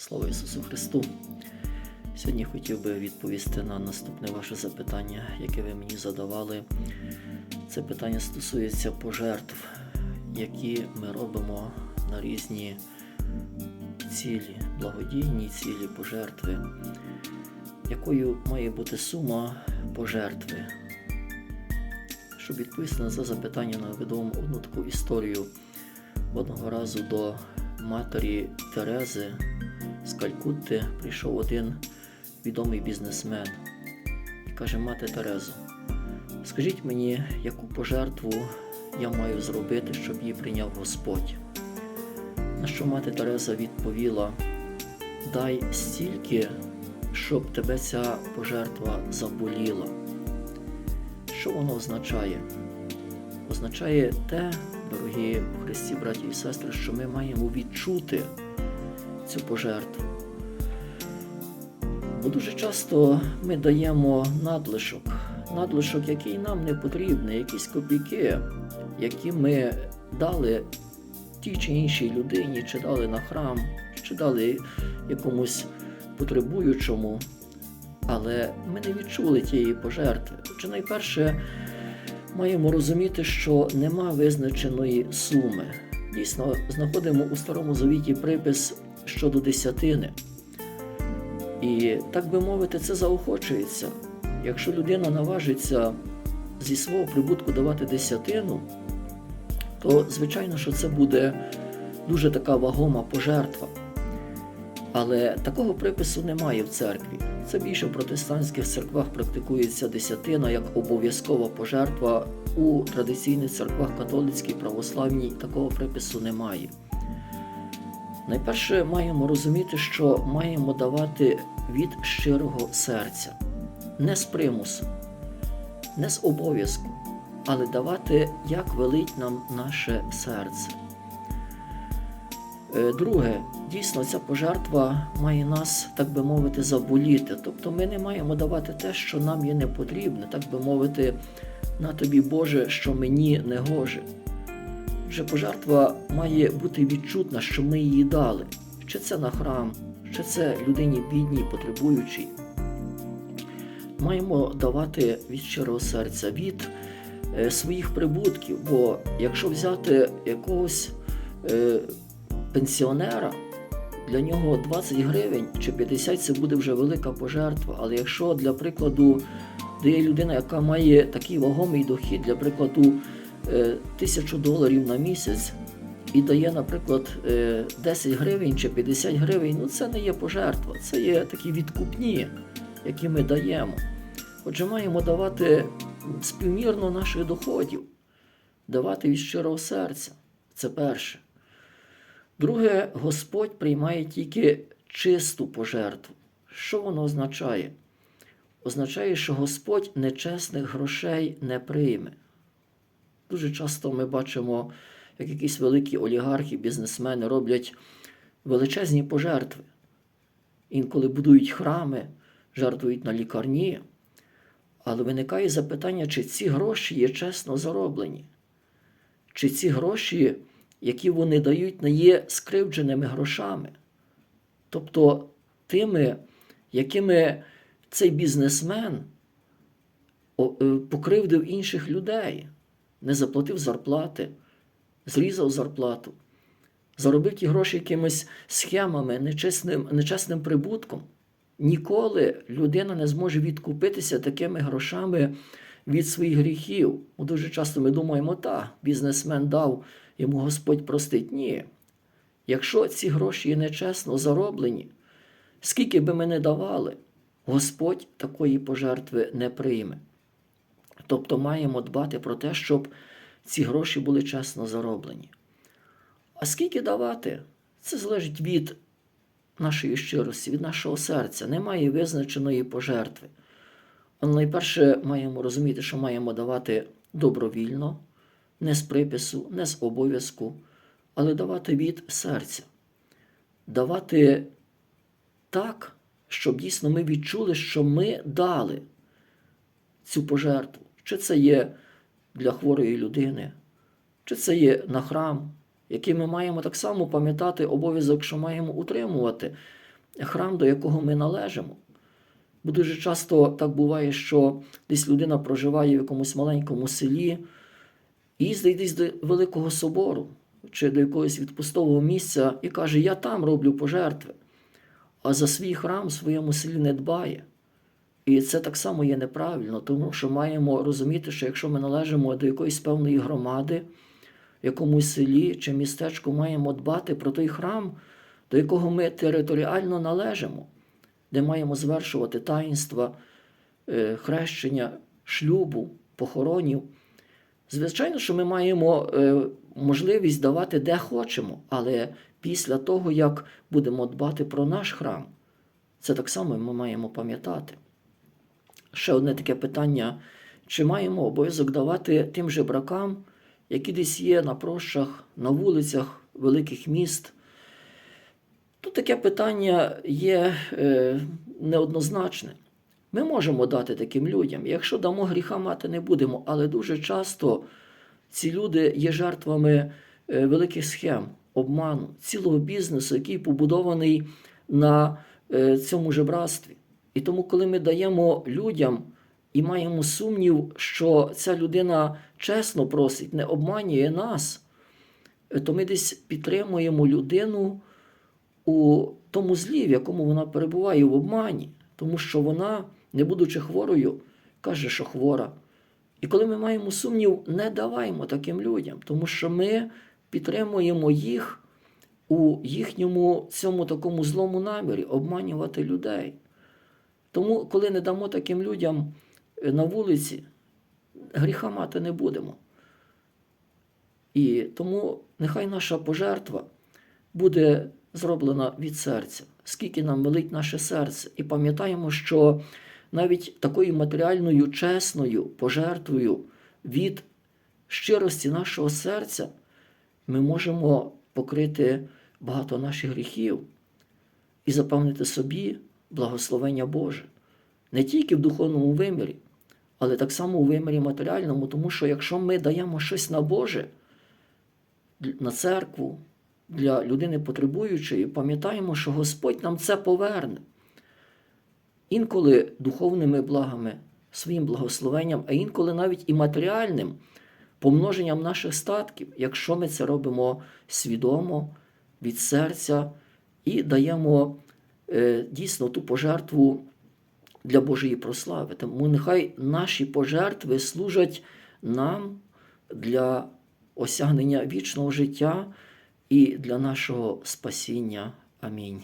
Слава Ісусу Христу! Сьогодні хотів би відповісти на наступне ваше запитання, яке ви мені задавали. Це питання стосується пожертв, які ми робимо на різні цілі, благодійні цілі, пожертви. Якою має бути сума пожертви? Щоб відповісти на це запитання, наведу вам одну таку історію. Одного разу до матері Терези з Калькутти прийшов один відомий бізнесмен і каже: Мати Терезо, скажіть мені, яку пожертву я маю зробити, щоб її прийняв Господь? На що мати Тереза відповіла: Дай стільки, щоб тебе ця пожертва заболіла. Що воно означає? Означає те, дорогі Христі, браті і сестри, що ми маємо відчути цю пожертву. Бо дуже часто ми даємо надлишок, надлишок, який нам не потрібний, якісь копійки, які ми дали тій чи іншій людині, чи дали на храм, чи дали якомусь потребуючому, але ми не відчули тієї пожертви. Чи найперше маємо розуміти, що нема визначеної суми. Дійсно, знаходимо у Старому Завіті припис щодо десятини. І так би мовити, це заохочується. Якщо людина наважиться зі свого прибутку давати десятину, то звичайно, що це буде дуже така вагома пожертва. Але такого припису немає в церкві. Це більше в протестантських церквах практикується десятина як обов'язкова пожертва. У традиційних церквах католицькій, православній такого припису немає. Найперше маємо розуміти, що маємо давати від щирого серця, не з примусу, не з обов'язку, але давати, як велить нам наше серце. Е, Друге, дійсно, ця пожертва має нас, так би мовити, заболіти. Тобто ми не маємо давати те, що нам є не потрібне, так би мовити, на тобі Боже, що мені не гоже. Вже пожертва має бути відчутна, що ми її дали. Чи це на храм, чи це людині бідній, потребуючій. Маємо давати від щирого серця, від е, своїх прибутків. Бо якщо взяти якогось е, пенсіонера, для нього 20 гривень чи 50 це буде вже велика пожертва. Але якщо для прикладу де є людина, яка має такий вагомий дохід, для прикладу, е, тисячу доларів на місяць і дає, наприклад, е, 10 гривень чи 50 гривень, ну це не є пожертва, це є такі відкупні, які ми даємо. Отже, маємо давати співмірно наших доходів, давати від щирого серця. Це перше. Друге, Господь приймає тільки чисту пожертву. Що воно означає? Означає, що Господь нечесних грошей не прийме. Дуже часто ми бачимо, як якісь великі олігархи, бізнесмени роблять величезні пожертви. Інколи будують храми, жертвують на лікарні. Але виникає запитання, чи ці гроші є чесно зароблені, чи ці гроші, які вони дають, не є скривдженими грошами, тобто тими, якими цей бізнесмен е, покривдив інших людей, не заплатив зарплати, зрізав зарплату, заробив ті гроші якимись схемами, нечесним, нечесним прибутком. Ніколи людина не зможе відкупитися такими грошами від своїх гріхів. Дуже часто ми думаємо, та, бізнесмен дав, йому Господь простить. Ні. Якщо ці гроші є нечесно зароблені, скільки би ми не давали, Господь такої пожертви не прийме. Тобто маємо дбати про те, щоб ці гроші були чесно зароблені. А скільки давати? Це залежить від нашої щирості, від нашого серця. Немає визначеної пожертви. Але найперше маємо розуміти, що маємо давати добровільно, не з припису, не з обов'язку, але давати від серця. Давати так, щоб дійсно ми відчули, що ми дали цю пожертву. Чи це є для хворої людини, чи це є на храм, який ми маємо так само пам'ятати обов'язок, що маємо утримувати. храм, до якого ми належимо. Бо дуже часто так буває, що десь людина проживає в якомусь маленькому селі, і їздить десь до великого собору чи до якогось відпустового місця і каже: Я там роблю пожертви, а за свій храм в своєму селі не дбає. І це так само є неправильно, тому що маємо розуміти, що якщо ми належимо до якоїсь певної громади, якомусь селі чи містечку, маємо дбати про той храм, до якого ми територіально належимо, де маємо звершувати таїнства, е, хрещення, шлюбу, похоронів. Звичайно, що ми маємо е, можливість давати де хочемо, але після того, як будемо дбати про наш храм, це так само ми маємо пам'ятати. Ще одне таке питання: чи маємо обов'язок давати тим же бракам, які десь є на прощах, на вулицях великих міст? Тут таке питання є е, неоднозначне. Ми можемо дати таким людям, якщо дамо гріха мати не будемо, але дуже часто ці люди є жертвами е, великих схем, обману, цілого бізнесу, який побудований на е, цьому жебратстві. І тому, коли ми даємо людям і маємо сумнів, що ця людина чесно просить, не обманює нас, то ми десь підтримуємо людину у тому злі, в якому вона перебуває в обмані, тому що вона, не будучи хворою, каже, що хвора. І коли ми маємо сумнів, не даваймо таким людям, тому що ми підтримуємо їх у їхньому цьому такому злому намірі обманювати людей. Тому, коли не дамо таким людям е, на вулиці, гріха мати не будемо. І тому нехай наша пожертва буде зроблена від серця, скільки нам велить наше серце. І пам'ятаємо, що навіть такою матеріальною, чесною пожертвою від щирості нашого серця ми можемо покрити багато наших гріхів і запевнити собі благословення Боже. Не тільки в духовному вимірі, але так само у вимірі матеріальному, тому що якщо ми даємо щось на Боже, на церкву, для людини потребуючої, пам'ятаємо, що Господь нам це поверне. Інколи духовними благами, своїм благословенням, а інколи навіть і матеріальним помноженням наших статків, якщо ми це робимо свідомо, від серця і даємо дійсно ту пожертву для Божої прослави. Тому нехай наші пожертви служать нам для осягнення вічного життя і для нашого спасіння. Амінь.